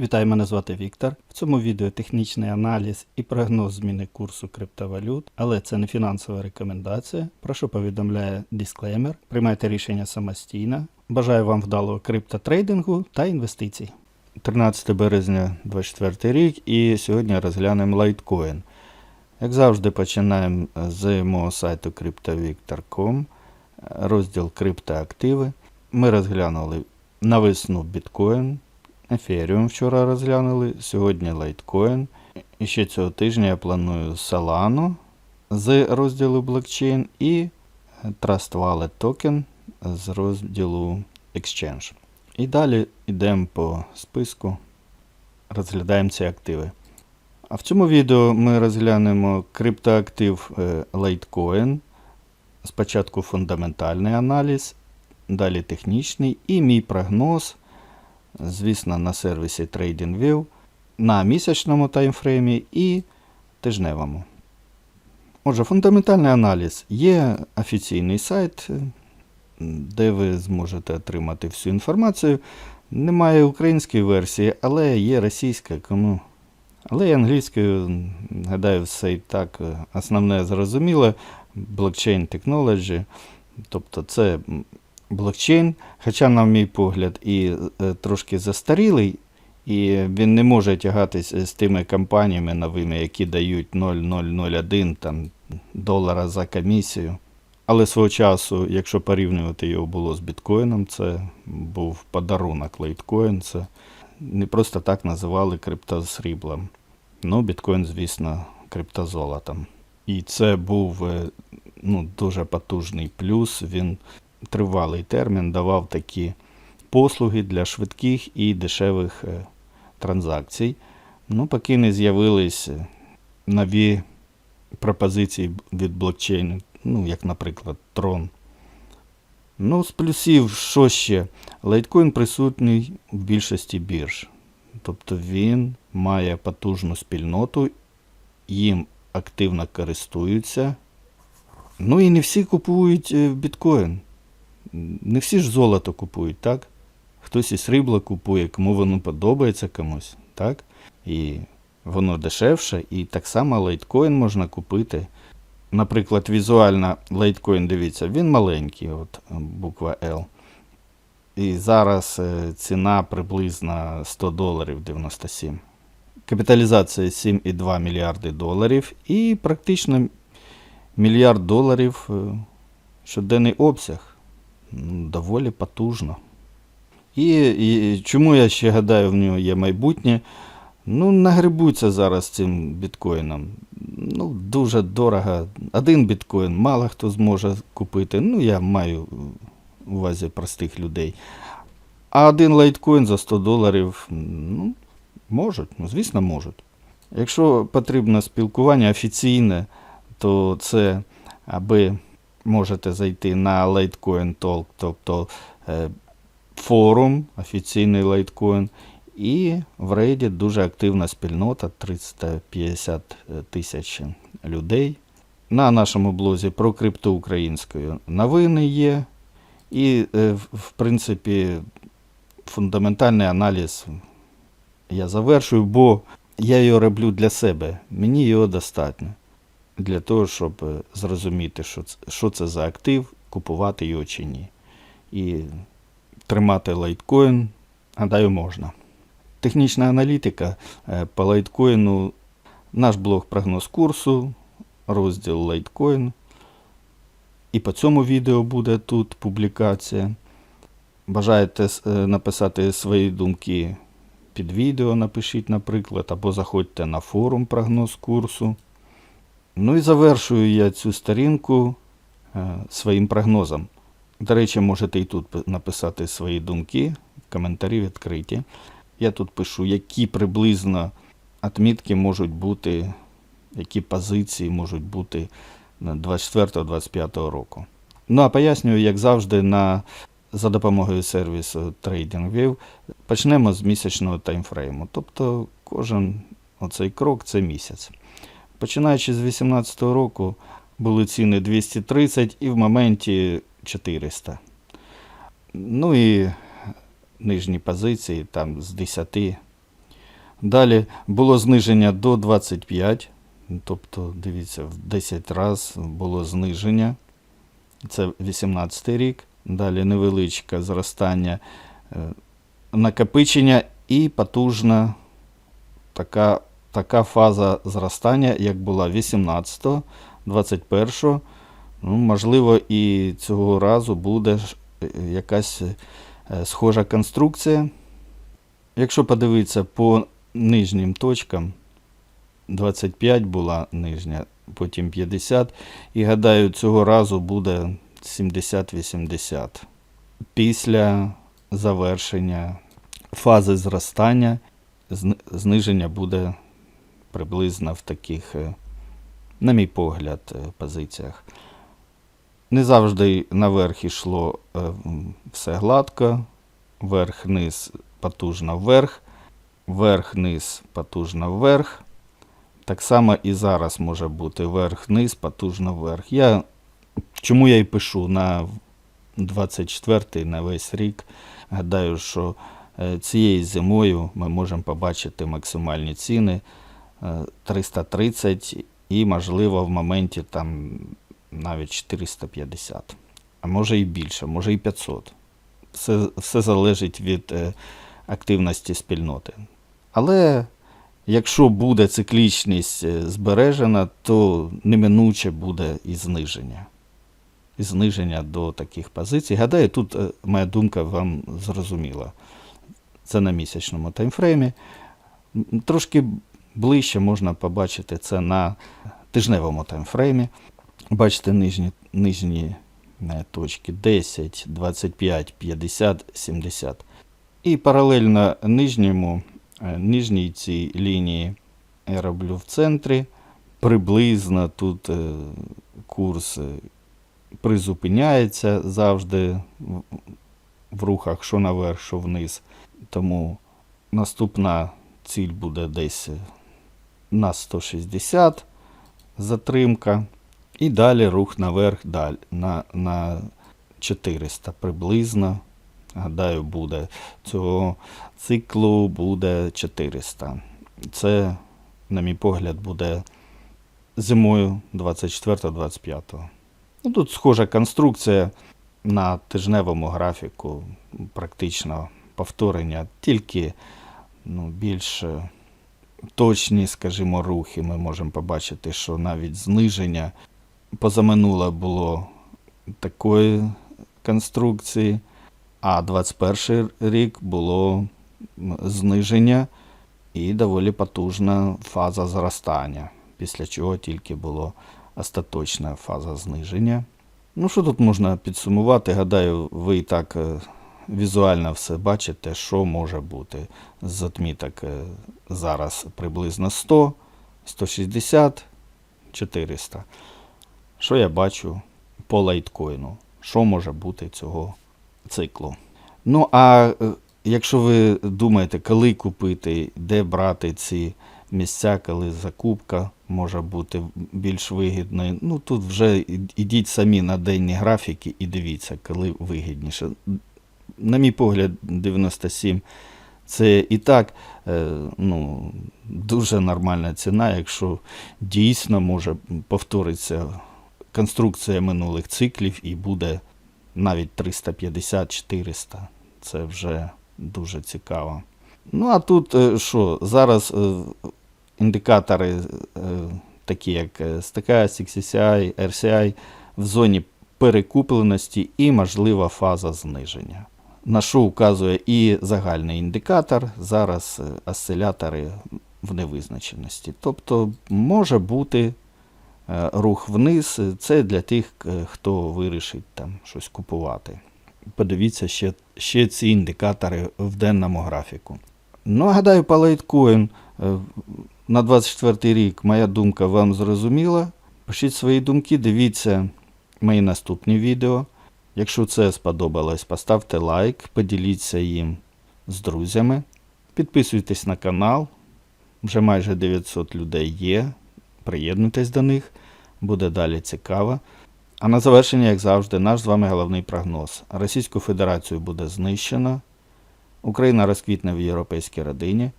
Вітаю, мене звати Віктор. В цьому відео технічний аналіз і прогноз зміни курсу криптовалют, але це не фінансова рекомендація. Про що повідомляє дисклеймер. Приймайте рішення самостійно. Бажаю вам вдалого криптотрейдингу та інвестицій. 13 березня 2024 рік і сьогодні розглянемо лайткоін. Як завжди, починаємо з мого сайту cryptovictor.com, розділ криптоактиви. Ми розглянули на весну біткоін, Ethereum вчора розглянули, сьогодні Litecoin. І ще цього тижня я планую Solana з розділу блокчейн і Trust Wallet Token з розділу Exchange. І далі йдемо по списку, розглядаємо ці активи. А в цьому відео ми розглянемо криптоактив е, Litecoin. Спочатку фундаментальний аналіз, далі технічний і мій прогноз звісно, на сервісі TradingView, на місячному таймфреймі і тижневому. Отже, фундаментальний аналіз є офіційний сайт, де ви зможете отримати всю інформацію. Немає української версії, але є російська, кому. Але і англійською, гадаю, все і так основне зрозуміло. Блокчейн Technology. Тобто це блокчейн, хоча, на мій погляд, і е, трошки застарілий, і він не може тягатись з тими компаніями новими, які дають 0,001 там, долара за комісію. Але свого часу, якщо порівнювати його було з біткоїном, це був подарунок лейткоін. Це не просто так називали криптосріблом. Ну, біткоін, звісно, криптозолотом. І це був е, ну, дуже потужний плюс. Він тривалий термін давав такі послуги для швидких і дешевих е, транзакцій. Ну, поки не з'явились е, нові пропозиції від блокчейну, ну, як, наприклад, Tron. Ну, з плюсів, що ще? Лайткоін присутній в більшості бірж. Тобто він має потужну спільноту, їм активно користуються. Ну і не всі купують е, біткоін. Не всі ж золото купують, так? Хтось і срібло купує, кому воно подобається комусь, так? І воно дешевше, і так само лайткоін можна купити. Наприклад, візуально лайткоін, дивіться, він маленький, от буква L. І зараз е, ціна приблизно 100 доларів 97. Капіталізація 7,2 мільярди доларів і практично мільярд доларів е, щоденний обсяг. Ну, Доволі потужно. І, і чому я ще гадаю, в нього є майбутнє? Ну, нагребуться зараз цим біткоїном. Ну, дуже дорого. Один біткоін мало хто зможе купити. Ну, я маю в увазі простих людей. А один лайткоін за 100 доларів, ну, можуть, ну, звісно, можуть. Якщо потрібно спілкування офіційне, то це аби можете зайти на Litecoin Talk, тобто е, форум, офіційний Litecoin, і в Reddit дуже активна спільнота 350 тисяч людей. На нашому блозі про крипту українською новини є. І, е, в принципі, фундаментальний аналіз я завершую, бо я його роблю для себе. Мені його достатньо для того, щоб е, зрозуміти, що що це за актив, купувати його чи ні. І тримати лайткоін, гадаю, можна. Технічна аналітика е, по лайткоїну, наш блог прогноз курсу, розділ лайткоін. І по цьому відео буде тут публікація. Бажаєте е, написати свої думки під відео, напишіть, наприклад, або заходьте на форум прогноз курсу. Ну і завершую я цю сторінку е, своїм прогнозом. До речі, можете і тут написати свої думки, коментарі відкриті. Я тут пишу, які приблизно отмітки можуть бути, які позиції можуть бути 24-25 року. Ну а пояснюю, як завжди, на, за допомогою сервісу TradingView. Почнемо з місячного таймфрейму. Тобто кожен оцей крок це місяць. Починаючи з 2018 року були ціни 230 і в моменті 400. Ну і нижні позиції там з 10 Далі було зниження до 25, тобто, дивіться, в 10 разів було зниження. Це 18 рік. Далі невеличке зростання, е, накопичення і потужна така, така фаза зростання, як була 18-го, 21-го. Ну, можливо, і цього разу буде е, якась е, схожа конструкція. Якщо подивитися по нижнім точкам, 25 була нижня, потім 50. І гадаю, цього разу буде 70-80. Після завершення фази зростання зниження буде приблизно в таких, е, на мій погляд, е, позиціях. Не завжди наверх йшло е, все гладко, верх-низ потужно вверх, верх-низ потужно вверх. Так само і зараз може бути верх-низ, потужно вверх. Я, чому я і пишу на 24-й, на весь рік. Гадаю, що цією зимою ми можемо побачити максимальні ціни 330 і, можливо, в моменті там навіть 450. А може і більше, може і 500. Все, все залежить від е, активності спільноти. Але якщо буде циклічність е, збережена, то неминуче буде і зниження. І зниження до таких позицій. Гадаю, тут е, моя думка вам зрозуміла. Це на місячному таймфреймі. Трошки ближче можна побачити це на тижневому таймфреймі. Бачите нижні, нижні е, точки 10, 25, 50, 70. І паралельно нижньому, е, нижній цій лінії я роблю в центрі. Приблизно тут е, курс призупиняється завжди в- рухах, що наверх, що вниз. Тому наступна ціль буде десь на 160 затримка. І далі рух наверх далі, на, на 400 приблизно. Гадаю, буде цього циклу буде 400. Це, на мій погляд, буде зимою 24-25. Ну, тут схожа конструкція на тижневому графіку, практично повторення, тільки ну, більш е, точні, скажімо, рухи. Ми можемо побачити, що навіть зниження позаминуле було такої конструкції, а 21 рік було зниження і доволі потужна фаза зростання, після чого тільки була остаточна фаза зниження. Ну, що тут можна підсумувати? Гадаю, ви і так е, візуально все бачите, що може бути з отміток е, зараз приблизно 100, 160, 400. Що я бачу по лайткоїну? Що може бути цього циклу? Ну, а е, якщо ви думаєте, коли купити, де брати ці місця, коли закупка може бути більш вигідною, ну тут вже ідіть самі на денні графіки і дивіться, коли вигідніше. На мій погляд, 97 це і так е, ну, дуже нормальна ціна, якщо дійсно може повторитися конструкція минулих циклів і буде навіть 350-400. Це вже дуже цікаво. Ну а тут е, що? Зараз е, індикатори, такі як е, Stochastic, CCI, RCI, в зоні перекупленості і можлива фаза зниження. На що вказує і загальний індикатор, зараз е, осцилятори в невизначеності. Тобто може бути е, рух вниз. Це для тих, е, хто вирішить там щось купувати. Подивіться ще, ще ці індикатори в денному графіку. Ну, гадаю, по лайткоін е, на 24 рік моя думка вам зрозуміла. Пишіть свої думки, дивіться мої наступні відео. Якщо це сподобалось, поставте лайк, поділіться їм з друзями. Підписуйтесь на канал. Вже майже 900 людей є. Приєднуйтесь до них, буде далі цікаво. А на завершення, як завжди, наш з вами головний прогноз. Російську Федерацію буде знищено, Україна розквітне в європейській родині,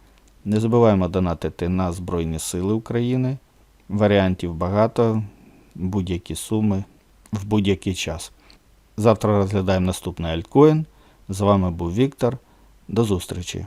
Не забуваємо донатити на Збройні Сили України. Варіантів багато, будь-які суми в будь-який час. Завтра розглядаємо наступний альткоін. З вами був Віктор. До зустрічі!